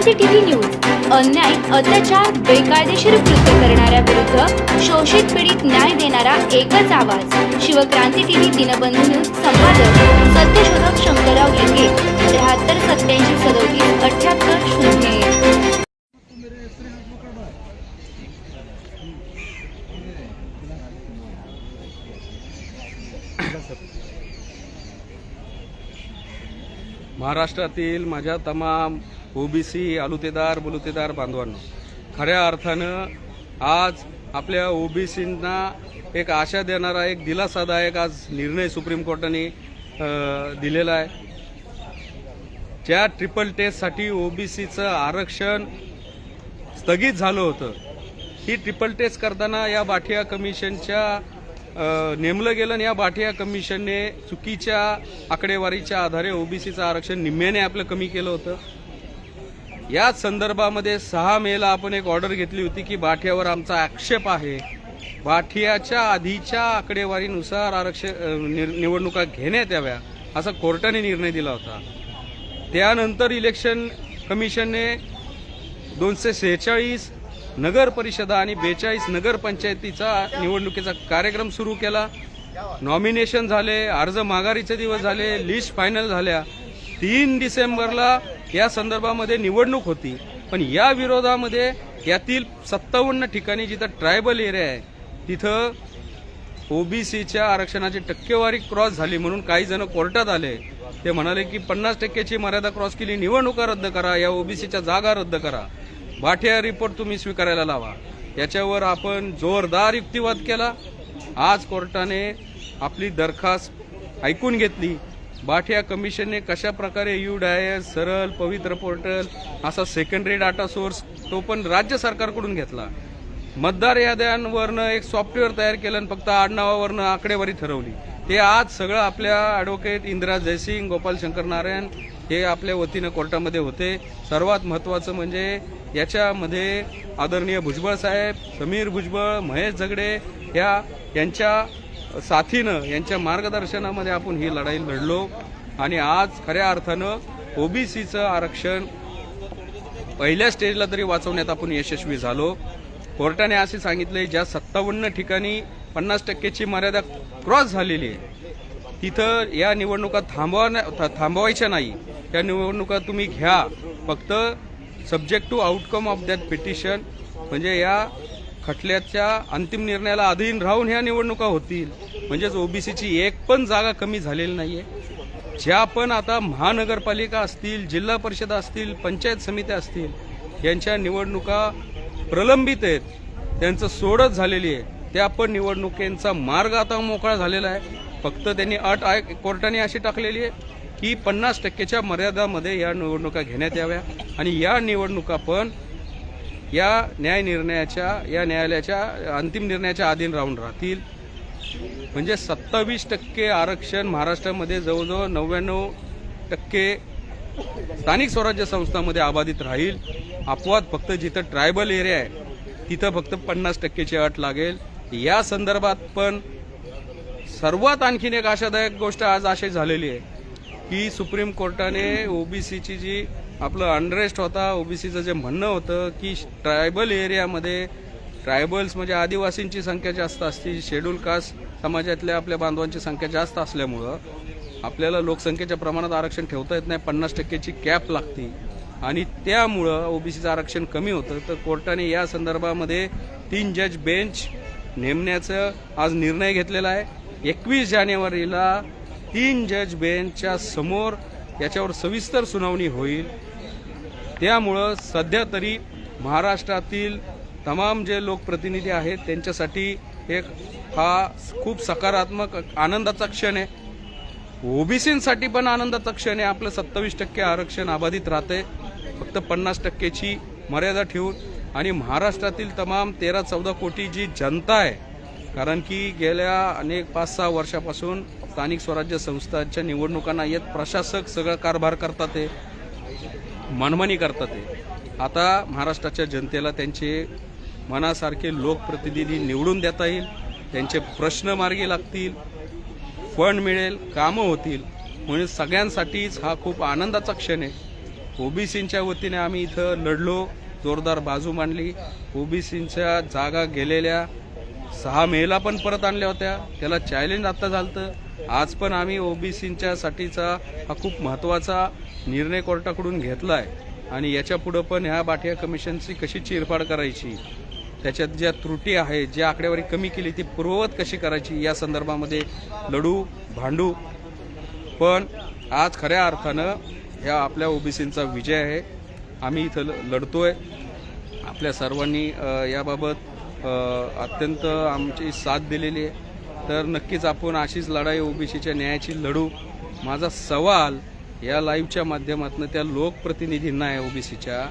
Shivkranti TV news. अन्याय अत्याचार बेकायदेशीर कृत्य करणाऱ्या विरुद्ध शोषित पीडित न्याय देणारा एकच आवाज. शिवक्रांती टीव्ही दिनबंधू न्यूज संपादक सत्यशोधक शंकरराव लिंगे त्र्याहत्तर सत्याऐंशी सदोतीस अठ्याहत्तर शून्य एक. महाराष्ट्रातील माझ्या तमाम ओबीसी आलुतेदार बलुतेदार बांधवांनो खऱ्या अर्थानं आज आपल्या ओबीसींना एक आशा देणारा एक दिलासादायक आज निर्णय सुप्रीम कोर्टाने दिलेला आहे. ज्या ट्रिपल टेस्टसाठी ओबीसीचं आरक्षण स्थगित झालं होतं ही ट्रिपल टेस्ट करताना या बाठिया कमिशनच्या नेमलं गेलं आणि या बाठिया कमिशनने चुकीच्या आकडेवारीच्या आधारे ओबीसीचं आरक्षण निम्म्याने आपलं कमी केलं होतं. याच संदर्भामध्ये सहा मेला आपण एक ऑर्डर घेतली होती की बाठियावर आमचा आक्षेप आहे. बाठियाच्या आधीच्या आकडेवारीनुसार आरक्षण निवडणुका घेण्यात याव्या असा कोर्टाने निर्णय दिला होता. त्यानंतर इलेक्शन कमिशनने दोनशे सेहेचाळीस नगर परिषदा आणि बेचाळीस नगरपंचायतीचा निवडणुकीचा कार्यक्रम सुरू केला. नॉमिनेशन झाले अर्ज माघारीचे दिवस झाले लिस्ट फायनल झाल्या. तीन डिसेंबरला या संदर्भामध्ये निवडणूक होती. पण या विरोधामध्ये यातील सत्तावन्न ठिकाणी जिथं ट्रायबल एरिया आहे तिथं ओबीसीच्या आरक्षणाची टक्केवारी क्रॉस झाली म्हणून काही जण कोर्टात आले. ते म्हणाले की पन्नास टक्क्याची मर्यादा क्रॉस केली निवडणुका रद्द करा या ओबीसीच्या जागा रद्द करा. भाटिया रिपोर्ट तुम्ही स्वीकारायला लावा. याच्यावर आपण जोरदार युक्तिवाद केला. आज कोर्टाने आपली दरखास्त ऐकून घेतली. बाठिया कमिशनने कशा प्रकारे यू डायस सरळ पवित्र पोर्टल असा सेकंडरी डाटा सोर्स तो पण राज्य सरकारकडून घेतला. मतदार याद्यांवरनं एक सॉफ्टवेअर तयार केलं आणि फक्त आडनावावरनं आकडेवारी ठरवली. ते आज सगळं आपल्या ॲडव्होकेट इंदिरा जयसिंग गोपाल शंकर नारायण हे आपल्या वतीनं कोर्टामध्ये होते. सर्वात महत्त्वाचं म्हणजे याच्यामध्ये आदरणीय भुजबळ साहेब समीर भुजबळ महेश झगडे ह्या यांच्या साथीनं यांच्या मार्गदर्शनामध्ये आपण ही लढाई लढलो. आणि आज खऱ्या अर्थानं ओबीसीचं आरक्षण पहिल्या स्टेजला तरी वाचवण्यात आपण यशस्वी झालो. कोर्टाने असे सांगितले ज्या सत्तावन्न ठिकाणी पन्नास टक्केची मर्यादा क्रॉस झालेली आहे तिथं या निवडणुका थांबवा थांबवायच्या नाही. त्या निवडणुका तुम्ही घ्या. फक्त subject to outcome of that petition म्हणजे या खटल्याच्या अंतिम निर्णयाला अधीन राहून ह्या निवडणुका होतील. म्हणजेच ओबीसीची एक पण जागा कमी झालेली नाहीये. ज्या पण आता महानगरपालिका असतील जिल्हा परिषद असतील पंचायत समित्या असतील यांच्या निवडणुका प्रलंबित आहेत. त्यांचं सोडत झालेली आहे त्या पण निवडणुकींचा मार्ग आता मोकळा झालेला आहे. फक्त त्यांनी अट आय कोर्टाने अशी टाकलेली आहे की पन्नास टक्केच्या मर्यादामध्ये या निवडणुका घेण्यात याव्या आणि या निवडणुका पण या न्याय निर्णयाच्या या न्यायालयाच्या अंतिम निर्णयाच्या अधीन राहून राहतील. म्हणजे सत्तावीस टक्के आरक्षण महाराष्ट्रामध्ये जवळजवळ नव्याण्णव टक्के स्थानिक स्वराज्य संस्थांमध्ये अबाधित राहील. अपवाद फक्त जिथं ट्रायबल एरिया आहे तिथं फक्त पन्नास टक्केची अट लागेल. या संदर्भात पण सर्वात आणखीन एक आशादायक गोष्ट आज अशी झालेली आहे. की सुप्रीम कोर्टाने ओबीसीची जी आपलं अनरेस्ट होता ओबीसीचं जे म्हणणं होतं की ट्रायबल एरियामध्ये ट्रायबल्स म्हणजे आदिवासींची संख्या जास्त असते शेड्यूल कास्ट समाजातल्या आपल्या बांधवांची संख्या जास्त असल्यामुळं आपल्याला लोकसंख्येच्या प्रमाणात आरक्षण ठेवता येत नाही पन्नास टक्केची कॅप लागते. आणि त्यामुळं ओबीसीचं आरक्षण कमी होतं. तर कोर्टाने या संदर्भामध्ये तीन जज बेंच नेमण्याचं आज निर्णय घेतलेला आहे. एकवीस जानेवारीला तीन जज बेंचच्या समोर याच्यावर सविस्तर सुनावणी होईल. त्यामुळं सध्या तरी महाराष्ट्रातील तमाम जे लोकप्रतिनिधी आहेत त्यांच्यासाठी एक हा खूप सकारात्मक आनंदाचा क्षण आहे. ओबीसीसाठी पण आनंदाचा क्षण आहे. आपलं सत्तावीस टक्के आरक्षण अबाधित राहते फक्त पन्नास टक्केची मर्यादा ठेवून. आणि महाराष्ट्रातील तमाम तेरा चौदा कोटी जी जनता आहे कारण की गेल्या अनेक पाच सहा वर्षापासून स्थानिक स्वराज्य संस्थांच्या निवडणुकांना येत प्रशासक सगळं कारभार करतात ते मनमानी करतात ते. आता महाराष्ट्राच्या जनतेला त्यांचे मनासारखे लोकप्रतिनिधी निवडून देता येईल त्यांचे प्रश्न मार्गी लागतील फंड मिळेल कामं होतील. म्हणजे सगळ्यांसाठीच हा खूप आनंदाचा क्षण आहे. ओबीसींच्या वतीने आम्ही इथं लढलो जोरदार बाजू मांडली. ओबीसींच्या जागा गेलेल्या सहा मेला पण परत आणल्या होत्या. त्याला चॅलेंज आत्ता झालं आज पण आम्ही ओबीसींच्या साठीचा हा खूप महत्त्वाचा निर्णय कोर्टाकडून घेतला आहे आणि याच्या पुढं पण ह्या बाठिया कमिशनची कशी चिरफाड करायची त्याच्यात ज्या त्रुटी आहे ज्या आकडेवारी कमी केली ती पूर्ववत कशी करायची या संदर्भामध्ये लढू भांडू. पण आज खऱ्या अर्थानं ह्या आपल्या ओबीसींचा विजय आहे. आम्ही इथं ल- लढतोय. आपल्या सर्वांनी याबाबत अत्यंत आमची साथ दिलेली आहे. तर नक्कीच आपण अशीच लढाई ओबीसीच्या न्यायाची लढू. माझा सवाल या लाईव्हच्या माध्यमातून त्या लोकप्रतिनिधींना आहे ओबीसीच्या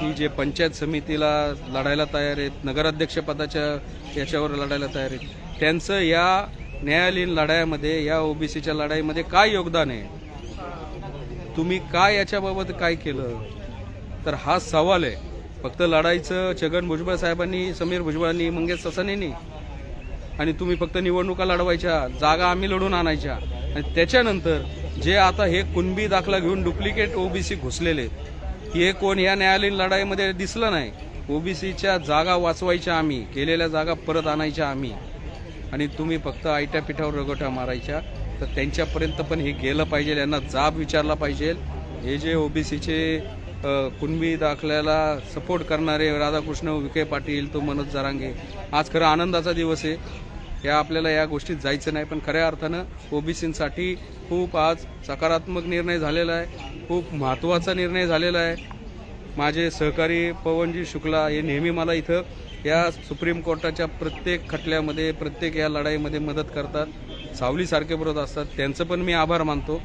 की जे पंचायत समितीला लढायला तयार आहेत नगराध्यक्षपदाच्या याच्यावर लढायला तयार आहेत त्यांचं या न्यायालयीन लढाईमध्ये या ओबीसीच्या लढाईमध्ये काय योगदान आहे? तुम्ही काय याच्याबाबत काय केलं? तर हा सवाल आहे. फक्त लढायचं छगन भुजबळ साहेबांनी समीर भुजबळांनी मंगेश ससानींनी. आणि तुम्ही फक्त निवडणुका लढवायच्या जागा आम्ही लढून आणायच्या. आणि त्याच्यानंतर जे आता हे कुणबी दाखला घेऊन डुप्लिकेट ओबीसी घुसलेले हे कोण या न्यायालयीन लढाईमध्ये दिसलं नाही. ओबीसीच्या जागा वाचवायच्या आम्ही केलेल्या जागा परत आणायच्या आम्ही. आणि तुम्ही फक्त आयट्या पिठावर रगोट्या मारायच्या तर त्यांच्यापर्यंत पण हे गेलं पाहिजे यांना जाब विचारला पाहिजे. हे जे ओबीसीचे कुणबी दाखल्याला सपोर्ट करणारे राधाकृष्ण विखे पाटील तो मनोज जरांगे. आज खरं आनंदाचा दिवस आहे. या आपल्याला या गोष्टीत जायचं नाही पण खऱ्या अर्थानं ओबीसींसाठी खूप आज सकारात्मक निर्णय झालेला आहे. खूप महत्त्वाचा निर्णय झालेला आहे. माझे सहकारी पवनजी शुक्ला हे नेहमी मला इथं या सुप्रीम कोर्टाच्या प्रत्येक खटल्यामध्ये प्रत्येक या लढाईमध्ये मदत करतात. सावलीसारखे बरोबर असतात. त्यांचं पण मी आभार मानतो.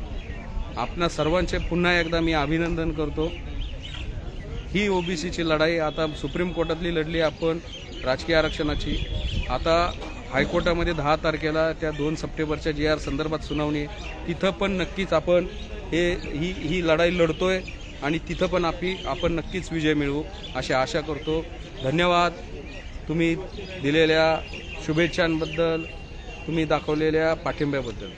आपणा सर्वांचे पुन्हा एकदा मी अभिनंदन करतो. ही ओबीसीची लढाई आता सुप्रीम कोर्टातली लढली आपण राजकीय आरक्षणाची. आता हायकोर्टामध्ये दहा तारखेला त्या दोन सप्टेंबरच्या जी आर संदर्भात सुनावणी आहे. तिथं पण नक्कीच आपण हे ही ही लढाई लढतोय आणि तिथं पण आपली आपण नक्कीच विजय मिळवू अशी आशा करतो. धन्यवाद. तुम्ही दिलेल्या शुभेच्छांबद्दल तुम्ही दाखवलेल्या पाठिंब्याबद्दल.